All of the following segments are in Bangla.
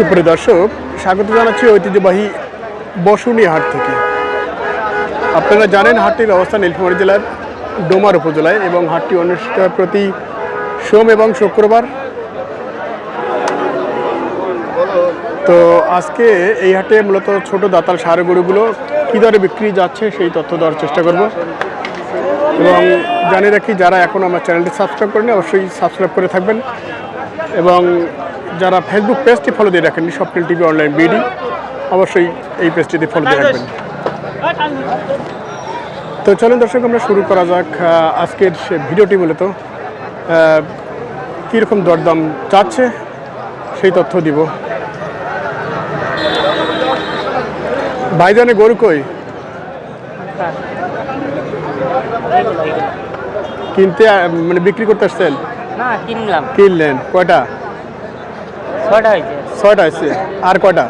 সুপ্রিয় দর্শক, স্বাগত জানাচ্ছি ঐতিহ্যবাহী বসুনি হাট থেকে। আপনারা জানেন হাটটির অবস্থান নীলফামারী জেলার ডোমার উপজেলায় এবং হাটটি অনুষ্ঠিত প্রতি সোম এবং শুক্রবার। তো আজকে এই হাটে মূলত ছোট দাতাল সার গরুগুলো কী দরে বিক্রি যাচ্ছে সেই তথ্য দেওয়ার চেষ্টা করব। এবং জানিয়ে রাখি, যারা এখন আমার চ্যানেলটি সাবস্ক্রাইব করেনি অবশ্যই সাবস্ক্রাইব করে থাকবেন। এবং যারা ফেসবুক পেজটি ফলো দিয়ে রাখেননি স্বপ্নিল টিভি অনলাইন বিডি অবশ্যই এই পেজটিতে ফলো দিয়ে রাখবেন। তো চলুন দর্শক আমরা শুরু করা যাক আজকের সে ভিডিওটি মূলত। কীরকম দরদাম চাচ্ছে সেই তথ্য দিব। ভাইজানে গরু কই? কিনতে মানে বিক্রি করতে আসছেন? কিনলাম। কিনলেন কয়টা? ছটা হয়েছে। ছয়টা আছে আর কয়টা?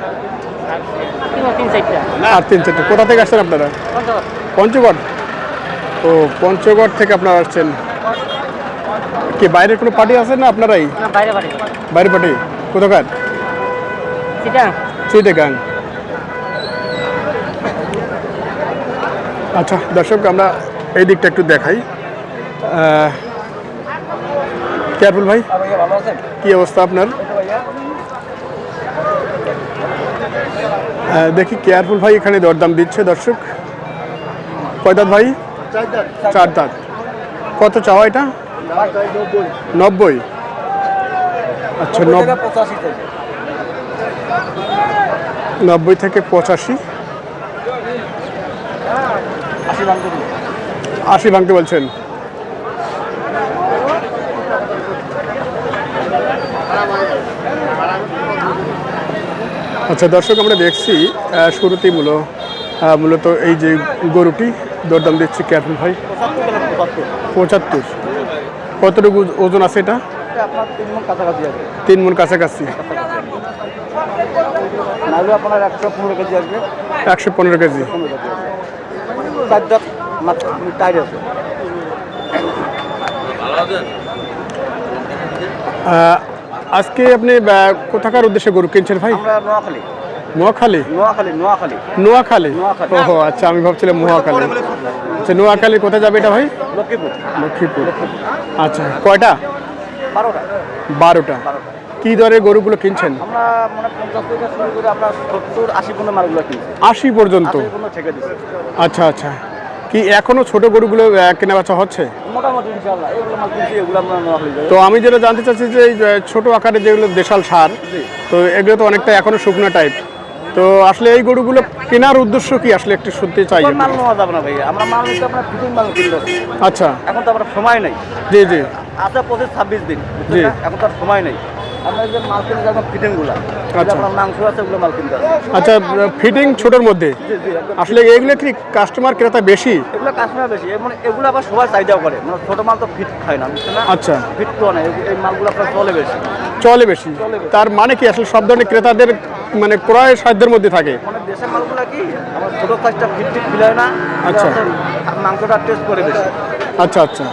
তিন চারটা। আর তিন চারটে। কোথা থেকে আসছেন আপনারা? পঞ্চগড়। ও পঞ্চগড় থেকে আপনারা আসছেন। কি বাইরের কোনো পার্টি আছে না আপনারাই? না বাইরে পার্টি। কোথাকার? চিটেগাং। আচ্ছা দর্শক আমরা এই দিকটা একটু দেখাই। কেয়ারফুল ভাই? কি অবস্থা আপনার? দেখি কেয়ারফুল ভাই এখানে দরদাম দিচ্ছে দর্শক। কয় দাঁত ভাই? চার দাঁত। কত চাওয়া এটা? নব্বই। আচ্ছা নব- নব্বই থেকে পঁচাশি। আশি ভাঙতে বলছেন। আচ্ছা দর্শক, আমরা দেখছি শুরুতেই মূল মূলত এই যে গরুটি, দরদাম দিচ্ছে ক্যাপ্টেন ভাই। পঁচাত্তর। কতটুকু ওজন আছে এটা? তিন মন কাছাকাছি। একশো পনেরো কেজি আজকে আপনি কোথাকার উদ্দেশ্যে গরু কিনছেন ভাই? নোয়াখালী। নোয়াখালী? নোয়াখালী নোয়াখালী। নোয়াখালী? নোয়াখালী। ওহো আচ্ছা আমি ভাবছিলাম নোয়াখালী। আচ্ছা নোয়াখালী কোথায় যাবে এটা ভাই? লক্ষ্মীপুর। লক্ষ্মীপুর। আচ্ছা কয়টা? বারোটা। বারোটা। কি দরে গরুগুলো কিনছেন? আশি পর্যন্ত আচ্ছা আচ্ছা। কি এখনও ছোট গরুগুলো কেনা বেচা হচ্ছে? আমরা তো আমি যেটা জানতে চাচ্ছি যে ছোট আকারে যেগুলো দেশাল সার তো এগুলো তো অনেকটা এখনও শুকনো টাইপ তো আসলে এই গরুগুলো কেনার উদ্দেশ্য কি আসলে একটু শুনতে চাই। মাল নেওয়া যাবে না ভাই আমরা মাল নিতে আপনার ফিটিং মাল কিনতে আচ্ছা। এখন তো আপনার সময় নেই। জি জি। আছে পঁচিশ ছাব্বিশ দিন? এখন তো আর সময় নেই। আমরা যে মাল কিনে যাব ফিটিং আচ্ছা। আপনার মাংস আছে ওগুলো মাল কিনতে আচ্ছা ফিটিং ছোটোর মধ্যে। আসলে এইগুলো কি কাস্টমার ক্রেতা বেশি? এগুলো কাস্টমার বেশি। মানে এগুলো আবার চাহিদাও করে। মানে ছোট মাল তো ফিট খায় না বুঝছেন না? আচ্ছা। ফিট তো অনেক এই মালগুলো আপনার চলে বেশি। চলে বেশি। তার মানে কি আসলে সব ধরনের ক্রেতাদের মানে ক্রয় সাধ্যের মধ্যে থাকে? মানে দেশের মালগুলো কি আমার ছোট সাইজটা ফিট ফিট ফিলায় না আচ্ছা। মাংসটা টেস্ট করে বেশি। আচ্ছা আচ্ছা।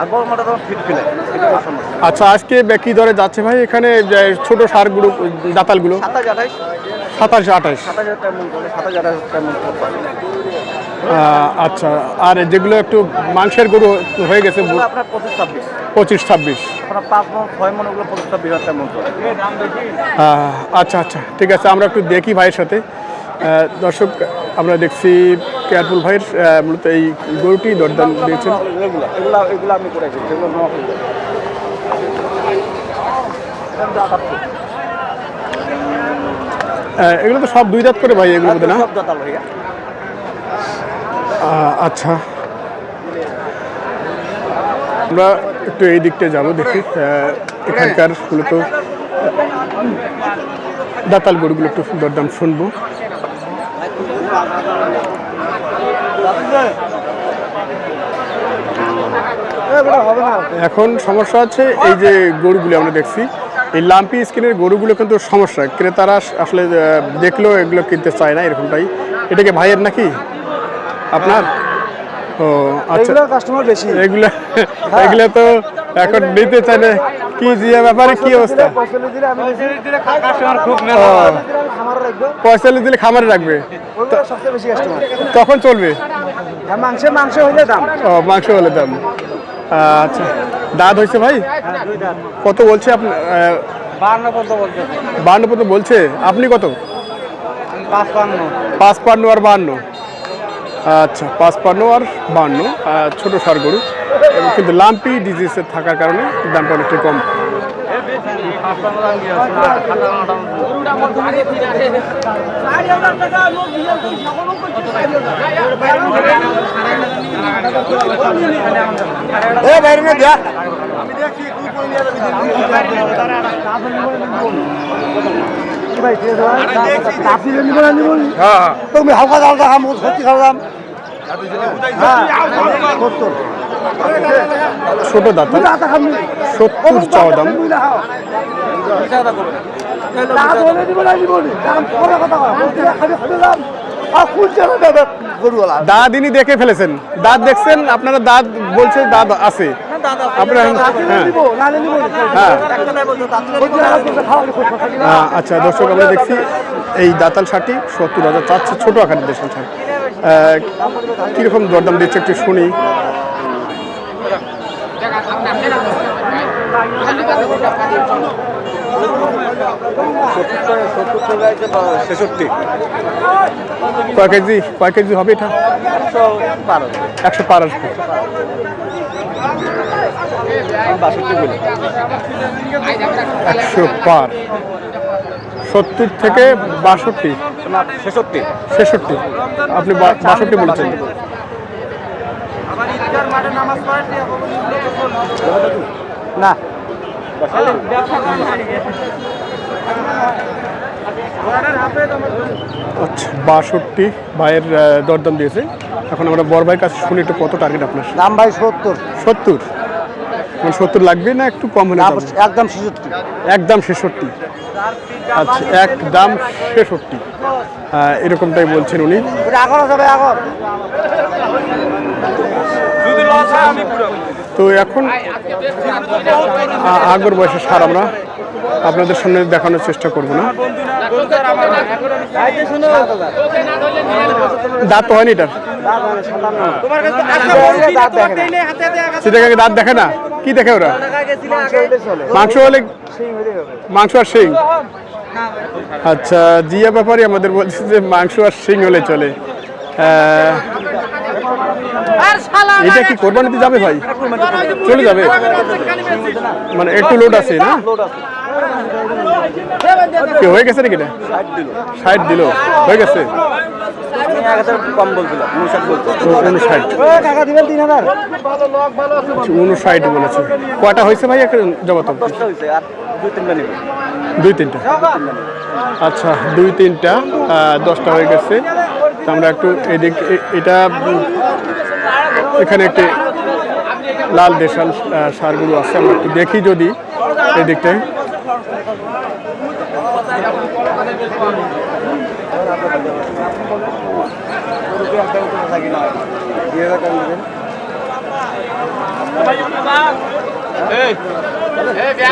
আর বড় মালটা তখন ফিট ফিলায় এটা হলো সমস্যা আচ্ছা আজকে কি দরে যাচ্ছে ভাই? এখানে যে ছোট সারগুলো দাতালগুলো সাতাশ আঠাইশ সাতাশ আঠাশ। সাতাশ হাজার টাকা মন করে সাতাশ আঠাশ টাকা মন করতে আহ, আচ্ছা আর যেগুলো একটু মাংসের গরু হয়ে গেছে আপনার পঁচিশ ছাব্বিশ। পঁচিশ ছাব্বিশ। আপনার পাঁচ মন ছয় মন ওগুলো পঁচিশ ছাব্বিশ হাজার টাকা মন করে আহ, আচ্ছা আচ্ছা ঠিক আছে আমরা একটু দেখি ভাইয়ের সাথে। দর্শক আমরা দেখছি কেয়ারফুল ভাইয়ের মূলত এই গরুটি দরদাম দিয়েছেন। এগুলো তো সব দুই দাঁত করে ভাই এগুলো না? আচ্ছা। আমরা একটু এই দিকটা যাব দেখি এখানকার মূলত দাতাল গরুগুলো একটু দরদাম শুনব। এখন সমস্যা আছে এই যে গরুগুলি আমরা দেখছি, এই লাম্পি স্কিনের গরুগুলো কিন্তু সমস্যা। ক্রেতারা আসলে দেখলেও এগুলো কিনতে চায় না, এরকমটাই। এটাকে ভাইয়ের নাকি? আপনার? ও আচ্ছা। এগুলোর কাস্টমার বেশি। এগুলা এগুলা তো এখন নিতে চাইলে কি জিয়া ব্যাপারে কি অবস্থা? দিলে খামার রাখব। পয়সা দিলে খামারে রাখবে। ওইটা সবচেয়ে বেশি কাস্টমার তখন চলবে? হ্যাঁ মাংস মাংস হইলে দাম। ও মাংস হলে দাম। আচ্ছা। দাঁত হয়েছে ভাই? কত বলছে আপনি বান্ন পর্যন্ত বলছে। আপনি কত? পাঁচ পান্ন পাঁচ পান্ন আর বান্ন। আচ্ছা পাঁচ পান্ন আর বান্ন ছোট সার গরু। এবং কিন্তু লাম্পি ডিজিজের থাকার কারণে দামটা অনেকটা কম। এ বাইরে না দেখ হ্যাঁ। তুমি হালকা দাম সত্যি হ্যাঁ সত্তর ছোট দাঁতা, সত্তর চাওয়া দাম। ইনি দেখে ফেলেছেন। দাঁত দেখছেন, আপনারা দাঁত বলছে দাঁত আছে। হ্যাঁ। হ্যাঁ আচ্ছা দর্শক, আমরা দেখছি এই দাতাল শাটি সত্তর হাজার, চারশো ছোটো আকারের দেশের শাড়ি কীরকম দরদাম দিচ্ছে একটু শুনি। ছেষট্টি। কয় কেজি? কয় কেজি হবে এটা? একশো পার আসবে একশো পার সত্তর থেকে বাষট্টি। না ছেষট্টি। ছেষট্টি। আপনি বাষট্টি বলেছেন। না। আচ্ছা বাষট্টি ভাইয়ের দরদাম দিয়েছে। এখন আমরা বড় ভাইয়ের কাছে শুনি একটু কত টার্গেট আপনার? দাম ভাই সত্তর। সত্তর। সত্তর লাগবে না? একটু কম হলে? একদম ছেষট্টি। একদম ছেষট্টি। আচ্ছা একদম ছেষট্টি। আহ, এরকমটাই বলছেন উনি। তো এখন আগর বয়সে সার আমরা। আপনাদের সামনে দেখানোর চেষ্টা করব না। দাঁত তো হয়নি এটার। সেটাকে দাঁত দেখে না। কি দেখে ওরা? মাংস হলে মাংস আর শিং? আচ্ছা জিয়া ব্যাপারে আমাদের বলছে যে মাংস আর শিং হলে চলে। এটা কি কোরবানিতে যাবে ভাই? চলে যাবে? মানে একটু লোড আছে না? কি হয়ে গেছে নাকি না ষাট দিল। হয়ে গেছে? উনষাট বলেছে হয়েছে ভাই একটা জগত দুই তিনটা। আচ্ছা দুই তিনটা দশটা হয়ে গেছে। আমরা একটু এদিক এটা, এখানে একটি লাল দেশাল সারগুলো আছে, আমরা একটু দেখি যদি এদিকটায়।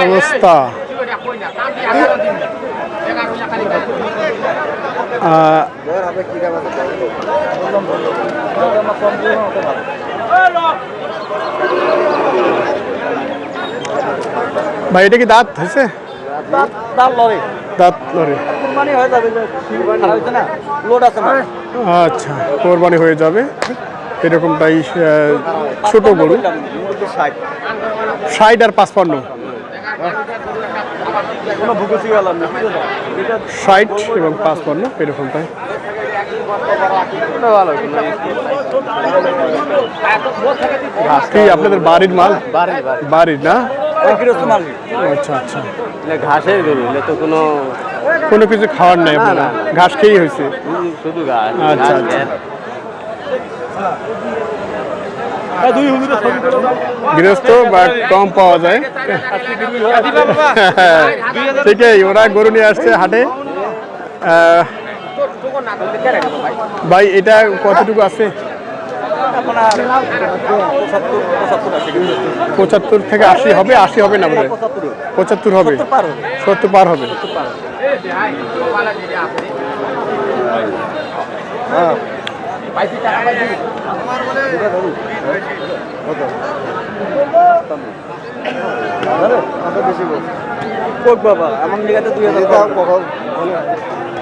অবস্থা। ভাই এটা কি দাঁত হয়েছে? দাঁত না লোড আছে না? আচ্ছা কোরবানি হয়ে যাবে। এরকমটাই আহ, ছোট গরু। ষাট আর পাঁচপান্ন। ষাট এবং পাঁচপান্ন এরকমটাই আপনাদের বাড়ির মাল? বাড়ি বাড়ি বাড়ির না? আচ্ছা আচ্ছা। ঘাসের গরু এলে তো কোনো কোনো কিছু খাওয়ার নাই আপনার ঘাস খেয়েই হয়েছে। শুধু ঘাস আচ্ছা আচ্ছা। গৃহস্থ বা কম পাওয়া যায়। ঠিকই ওরা গরু নিয়ে আসছে হাটে। আহ, ভাই এটা কতটুকু আছে? আপনার পঁচাত্তর থেকে আশি হবে আশি হবে না বলে পঁচাত্তর হবে। সত্তর পার হবে।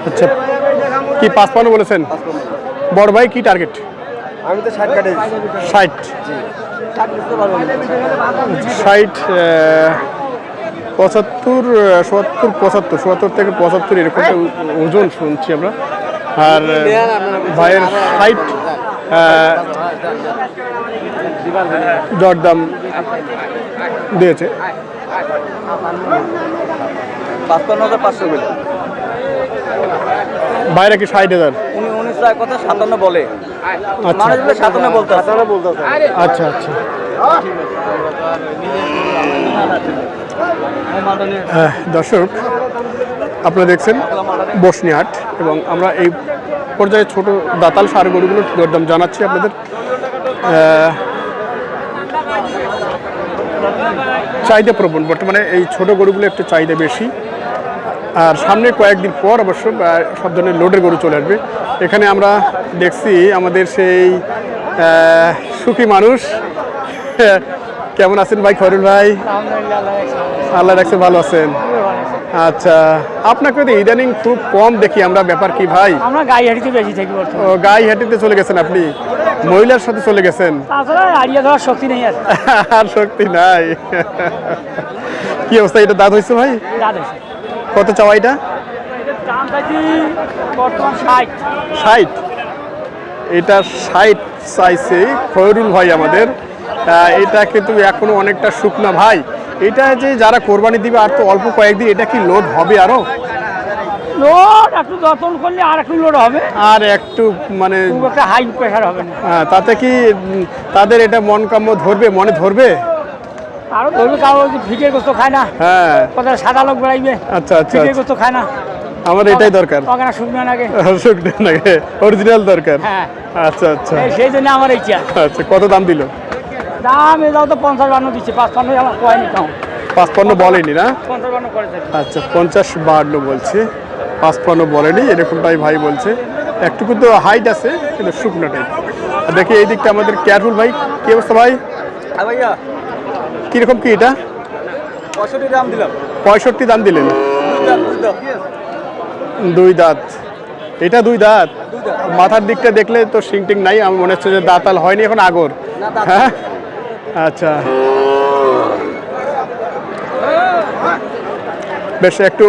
আচ্ছা কি পাঁচপান্ন বলেছেন? বড় ভাই কি টার্গেট আমি তো ষাট কাটে ষাট? ষাট পঁচাত্তর সত্তর পঁচাত্তর সত্তর থেকে পঁচাত্তর এরকম একটা ওজন শুনছি আমরা। আর ভাইয়ের ষাট দরদাম দিয়েছে। পাঁচপান্ন হাজার পাঁচশো বাইরে কি ষাট হাজার? উনি উনিশ কথা সাতান্ন বলে। আচ্ছা। বলতে বলতে আচ্ছা আচ্ছা। দর্শক আপনারা দেখছেন বসনিহাট এবং আমরা এই পর্যায়ে ছোট দাতাল সার গরুগুলোর দরদাম জানাচ্ছি আপনাদের। চাহিদা প্রবণ। বর্তমানে এই ছোট গরুগুলো একটু চাহিদা বেশি। আর সামনে কয়েকদিন পর অবশ্য সব ধরনের লোডের গরু চলে আসবে। এখানে আমরা দেখছি আমাদের সেই সুখী মানুষ। কেমন আছেন ভাই খরুল ভাই? আল্লাহ রাখছে ভালো আছেন? আচ্ছা আপনাকে তো ইদানিং খুব কম দেখি আমরা ব্যাপার কি ভাই? আমরা গাড়ি হাঁটিতে বেশি থাকি ও গাই হাঁটিতে চলে গেছেন আপনি? মহিলার সাথে চলে গেছেন? ধরার শক্তি নেই আর। শক্তি নাই। কি অবস্থা এটা দাঁত হয়েছে ভাই? কত চাওয়া এটা? দাম বর্তমান ষাট। ষাট? এটা ষাট চাইছে খয়রুল ভাই আমাদের। এটা কিন্তু এখনও অনেকটা শুকনা ভাই। এটা যে যারা কোরবানি দিবে আর তো অল্প কয়েকদিন এটা কি লোড হবে আরও? লোড একটু যত্ন করলে আর একটু লোড হবে। আর একটু মানে হাই প্রেশার হবে না। আহ, তাতে কি তাদের এটা মন কাম্য ধরবে মনে ধরবে? আরও ধরবে কারও গোস্ত খায় না। হ্যাঁ। কোথায় সাদা লোক বেড়াইবে। আচ্ছা আচ্ছা আচ্ছা। গোস্ত খায় না। আমার এটাই দরকার। ওখানে শুকনো লাগে শুকনো নাকি অরিজিনাল দরকার। হ্যাঁ। আচ্ছা আচ্ছা। সেই জন্য আমার ইচ্ছা আচ্ছা কত দাম দিল? দাম এ দাও তো পঞ্চাশ বান্ন দিচ্ছে। পাঁচ পান্ন আমার কয়নি কাউ পাঁচপান্ন বলেনি না? বান্ন আচ্ছা পঞ্চাশ বাড়লো বলছে। পাঁচপান্ন বলেনি এরকমটাই ভাই বলছে। একটুকু তো হাইট আছে কিন্তু শুকনো টাইপ দেখি এই দিকটা আমাদের কেয়ারফুল ভাই। কি অবস্থা ভাই? হ্যাঁ ভাইয়া। কীরকম কি এটা? পঁয়ষট্টি দাম দিলাম। পঁয়ষট্টি দাম দিলেন। দুই দাঁত। এটা দুই দাঁত? মাথার দিকটা দেখলে তো টিং নাই আমার মনে হচ্ছে যে দাঁতাল হয়নি এখন আগর। হ্যাঁ? আচ্ছা। বেশ একটু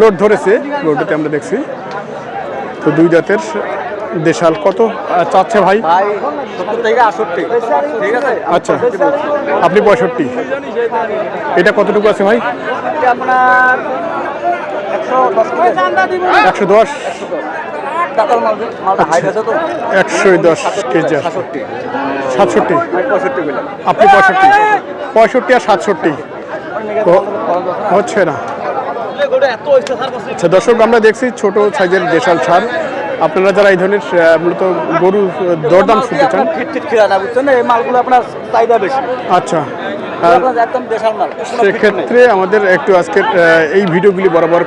লোড ধরেছে লোডতে আমরা দেখছি। তো দুই দাঁতের দেশাল কত? চাচ্ছে ভাই? আচ্ছা আপনি পঁয়ষট্টি। এটা কতটুকু আছে ভাই? আপনার একশো দশ একশো দশ? কেজি সাতষট্টি। বললাম আপনি পঁয়ষট্টি। পঁয়ষট্টি আর সাতষট্টি। হচ্ছে না। আচ্ছা দর্শক আমরা দেখছি ছোট সাইজের দেশাল ছাড়। আপনারা যারা এই ধরনের মূলত গরু দরদাম শুনতে চান। বুঝছেন এই মালগুলো আপনার চাহিদা বেশি। আচ্ছা। সেক্ষেত্রে আমাদের একটু আজকের আহ, এই ভিডিওগুলি বরাবর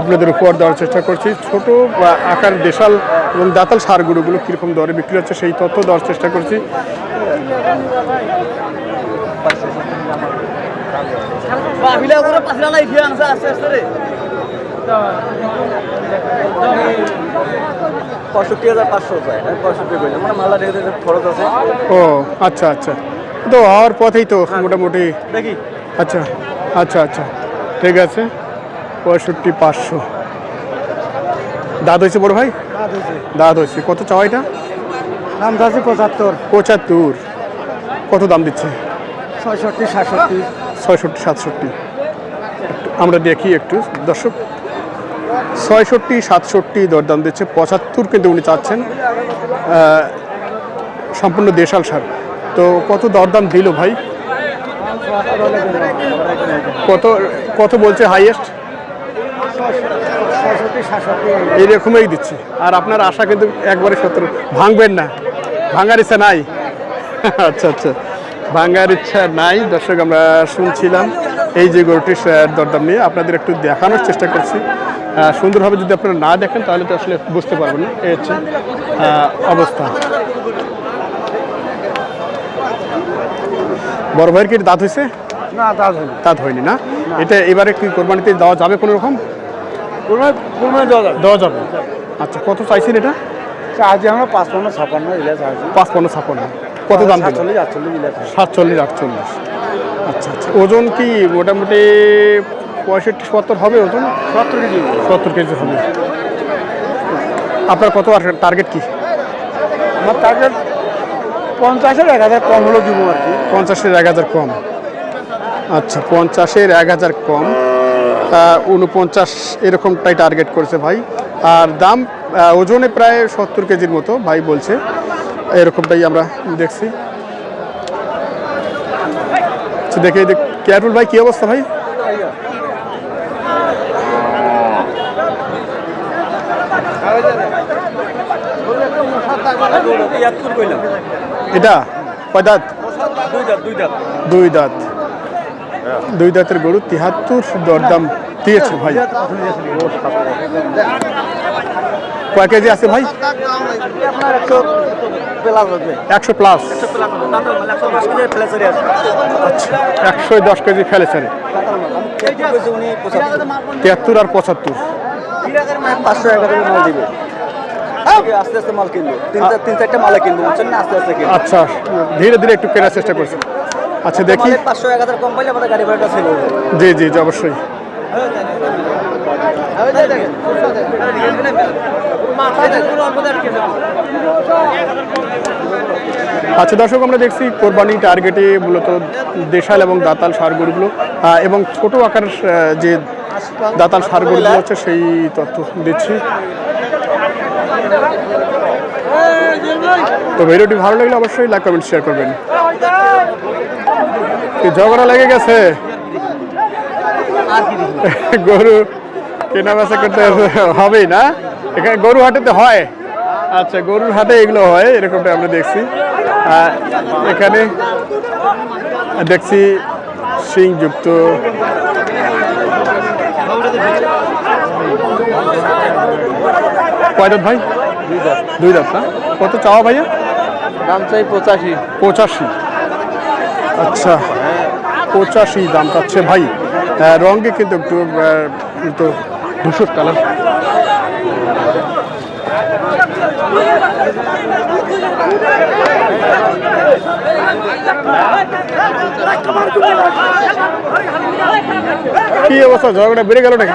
আপনাদের উপহার দেওয়ার চেষ্টা করছি। ছোট বা আকার দেশাল এবং দাতাল সার গরুগুলো কীরকম দরে বিক্রি হচ্ছে সেই তথ্য দেওয়ার চেষ্টা করছি। পঁয়ষট্টি হাজার পাঁচশো চাই পঁয়ষট্টি মানে মালা খরচ আছে। ও আচ্ছা আচ্ছা। তো হওয়ার পথেই তো মোটামুটি। দেখি। আচ্ছা আচ্ছা আচ্ছা। ঠিক আছে। পঁয়ষট্টি পাঁচশো। দাঁত হয়েছে বড় ভাই? দাঁত হয়েছে। কত চাওয়া এটা? দাম আছে পঁচাত্তর। পঁচাত্তর। কত দাম দিচ্ছে? ছয়ষট্টি সাতষট্টি। ছয়ষট্টি সাতষট্টি। আমরা দেখি একটু। দর্শক ছয়ষট্টি সাতষট্টি দরদাম দিচ্ছে। পঁচাত্তর কিন্তু উনি চাচ্ছেন সম্পূর্ণ দেশাল সার। তো কত দরদাম দিল ভাই? কত কত বলছে হাইয়েস্ট এইরকমই দিচ্ছে। আর আপনার আশা কিন্তু একবারে সত্তর। ভাঙবেন না। ভাঙার ইচ্ছা নাই। আচ্ছা আচ্ছা। ভাঙার ইচ্ছা নাই। দর্শক, আমরা শুনছিলাম এই যে গরুটির দরদাম নিয়ে। আপনাদের একটু দেখানোর চেষ্টা করছি। সুন্দরভাবে যদি আপনারা না দেখেন, তাহলে তো আসলে বুঝতে পারবেন না। এই হচ্ছে অবস্থা। বড় ভাইয়ের কি দাঁত হয়েছে? না দাঁত হয়নি। দাঁত হয়নি না? এটা এবারে কি কোরবানিতে দেওয়া যাবে কোনো রকম কুরবানি দেওয়া যাবে। দেওয়া যাবে। আচ্ছা কত চাইছেন এটা? চার্জ আমরা পাঁচপান্ন ছাপান্ন চার্জ পাঁচপান্ন ছাপান্ন কত দাম সাতচল্লিশ আটচল্লিশ দিলে সাতচল্লিশ আটচল্লিশ। আচ্ছা আচ্ছা। ওজন কি মোটামুটি পঁয়ষট্টি সত্তর হবে ওজন? সত্তর কেজি সত্তর কেজি হবে। আপনার কত টার্গেট কি? আমার টার্গেট পঞ্চাশের এক হাজার কম হলো দিব আর কি পঞ্চাশের এক হাজার কম আচ্ছা পঞ্চাশের এক হাজার কম উনপঞ্চাশ এরকমটাই টার্গেট করেছে ভাই আর দাম ওজনে প্রায় সত্তর কেজির মতো ভাই বলছে এরকমটাই আমরা দেখছি আচ্ছা, দেখে দেখ কেয়ারফুল ভাই কী অবস্থা ভাই তিয়াত্তর কইলাম এটা? কয় দাঁত? দুই দাঁত দুই দাঁত। দুই দাঁত। দুই দাঁতের গরু তিহাত্তর দরদাম দিয়েছে ভাই। কয় কেজি আছে ভাই? একশো প্লাস। একশো দশ কেজি ফেলেছে আছে একশো দশ কেজি ফেলেছে রে দাঁতাল মাল আমি তিয়াত্তর আর পঁচাত্তর। পাঁচশো মাল দিবে। আস্তে আস্তে মাল কিনবো। তিন চার- তিন চারটা মালে কিনবো বুঝছেন না? আস্তে আস্তে কিনবো। আচ্ছা ধীরে ধীরে একটু কেনার চেষ্টা করছি। আচ্ছা দেখি। পাঁচশো এক হাজার কম পাইলে আমাদের গাড়ি ভাড়াটা ছিল জি জি জি অবশ্যই। আচ্ছা দর্শক আমরা দেখছি কোরবানি টার্গেটে মূলত দেশাল এবং দাতাল সার গরুগুলো। এবং ছোট আকার যে দাতাল সার গরুগুলো হচ্ছে সেই তথ্য দিচ্ছি। তো ভিডিওটি ভালো লাগলে অবশ্যই লাইক, কমেন্ট শেয়ার করবেন। ঝগড়া লেগে গেছে? গরু কেনা বেচা করতে হবেই না? এখানে গরু হাটেতে হয়। আচ্ছা গরুর হাটে এগুলো হয়, এরকমটা আমরা দেখছি। এখানে দেখছি সিংযুক্ত কয় দাঁত ভাই? দুই দাঁত না? কত চাওয়া ভাইয়া? দাম চাই পঁচাশি। পঁচাশি। আচ্ছা পঁচাশি দাম চাচ্ছে ভাই। রঙে কিন্তু একটু একটু ধূসর কালার। কি অবস্থা? ঝগড়া বেড়ে গেল নাকি?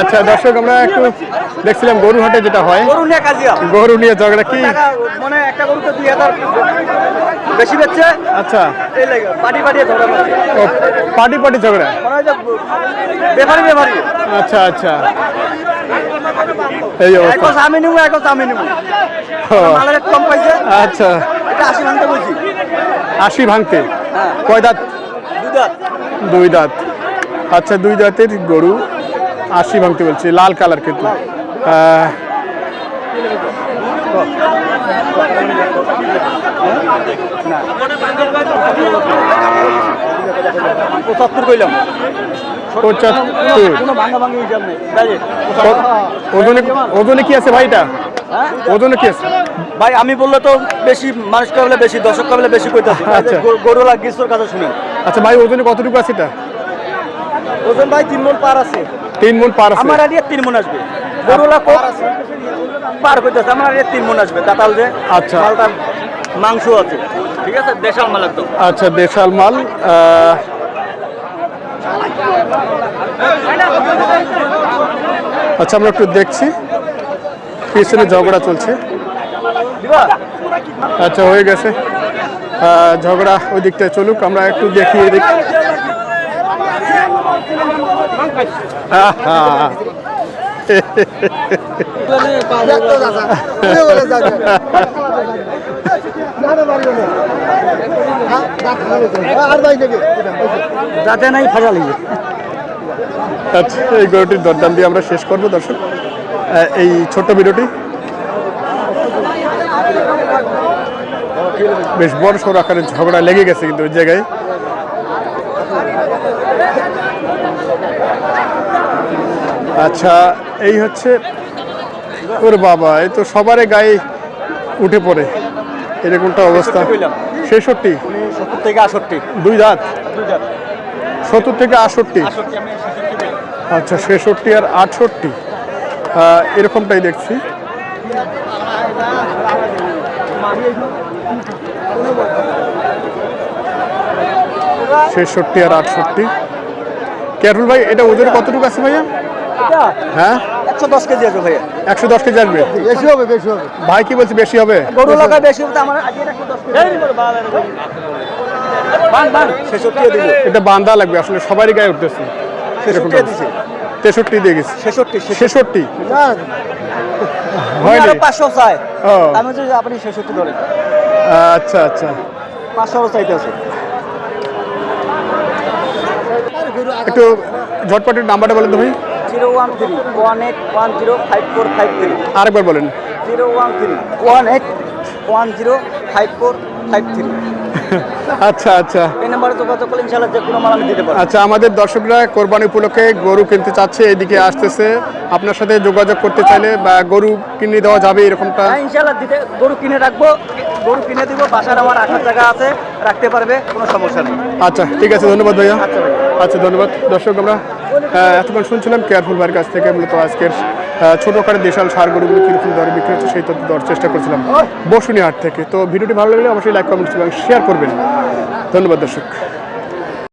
আচ্ছা দর্শক আমরা একটু দেখছিলাম গরু হাটে যেটা হয়। গরু নিয়ে গরু ঝগড়া কি? মানে একটা গরুতে দুই হাজার বেশি বেচছে। আচ্ছা। পাটি মারছে ও পার্টি পার্টি ঝগড়া? মানে বেফারি আচ্ছা আচ্ছা। এই এক অবস্থা। বছর আমি নিবো এক আমি নিবো। ও, মালের কম পাইছে। আচ্ছা। এটা আশি ভাঙতে বলছি। ভাঙতে? হ্যাঁ। কয় দাঁত? দুই দাঁত। দুই দাঁত। আচ্ছা দুই দাঁতের গরু আশি ভাঙতে বলছি লাল কালার কিন্তু পঁচাত্তর কইলাম ওজনে ওজনে কি আছে ভাইটা হ্যাঁ ওজনে কি আছে ভাই আমি বললে তো বেশি মানুষ কাবলে বেশি দর্শক কাবলে বেশি কইতাছি আচ্ছা। গরু লাগিস তোর কথা শুনেন আচ্ছা ভাই ওজনে কতটুকু আছে এটা ওজন ভাই তিন মন পার আছে। তিন মন পার আছে। আমার আগে তিন মন আসবে। গরুলা কত পার কইতাছে আমার আগে তিন মন আসবে দাতাল যে। আচ্ছা। মালটা মাংস আছে। ঠিক আছে? দেশাল মাল একদম। আচ্ছা দেশাল মাল আচ্ছা আমরা একটু দেখছি। পিছনে ঝগড়া চলছে। আচ্ছা হয়ে গেছে। ঝগড়া ওই দিকটায় চলুক আমরা একটু দেখি এদিক। আচ্ছা এই গরুটির দরদাম দিয়ে আমরা শেষ করব, দর্শক। এই ছোট্ট ভিডিওটি বেশ বড় সড় আকারে ঝগড়া লেগে গেছে কিন্তু ওই জায়গায়। আচ্ছা এই হচ্ছে ওর বাবা এই তো সবারই গায়ে উঠে পড়ে। এরকমটা অবস্থা। ছেষট্টি। সত্তর থেকে আষট্টি। দুই দাঁত। সত্তর থেকে আটষট্টি আচ্ছা ছেষট্টি আর আটষট্টি। এরকমটাই দেখছি। ছেষট্টি আর আটষট্টি। কেয়ারফুল ভাই এটা ওজন কতটুকু আছে ভাইয়া? হ্যাঁ? একশো দশ কেজি আছে ভাইয়া। একশো দশ কেজি আসবে? বেশি হবে বেশি হবে। ভাই কি বলছে বেশি হবে? গরু লাগা বেশি আমার দিব। এটা বান্দা লাগবে আসলে সবারই গায়ে উঠতেছে। তেষট্টি দিয়ে গেছি। ছেষট্টি ছেষট্টি। হয়নি পাঁচশো চাই আমি যদি আপনি ছেষট্টি ধরেন। আচ্ছা আচ্ছা। পাঁচশো চাইতে আছে। একটু ঝটপটের নাম্বারটা বলেন তো ভাই। Zero one three one eight one zero five four five three. আরেকবার বলেন। Zero one three one eight one zero five four five three. আচ্ছা আচ্ছা। এই নাম্বারে যোগাযোগ করলে ইনশাল্লাহ যে কোনো মাল আমি দিতে পারব। আচ্ছা আমাদের দর্শকরা কোরবানি উপলক্ষে গরু কিনতে চাচ্ছে এদিকে আসতেছে। আপনার সাথে যোগাযোগ করতে চাইলে বা গরু কিনে দেওয়া যাবে এরকমটা? হ্যাঁ দিতে গরু কিনে রাখব গরু কিনে দিব বাসার আমার রাখার জায়গা আছে রাখতে পারবে কোনো সমস্যা নেই। আচ্ছা ঠিক আছে ধন্যবাদ ভাইয়া। আচ্ছা আচ্ছা ধন্যবাদ। দর্শক আমরা এতক্ষণ শুনছিলাম কেয়ারফুল ভাইয়ের কাছ থেকে মূলত আজকের ছোটো ছোট দেশাল সার গরুগুলো কীরকম দরে বিক্রি হচ্ছে সেই তথ্য দেওয়ার চেষ্টা করছিলাম বসুনি হাট থেকে। তো ভিডিওটি ভালো লাগলে অবশ্যই লাইক কমেন্টস এবং শেয়ার করবেন। ধন্যবাদ দর্শক।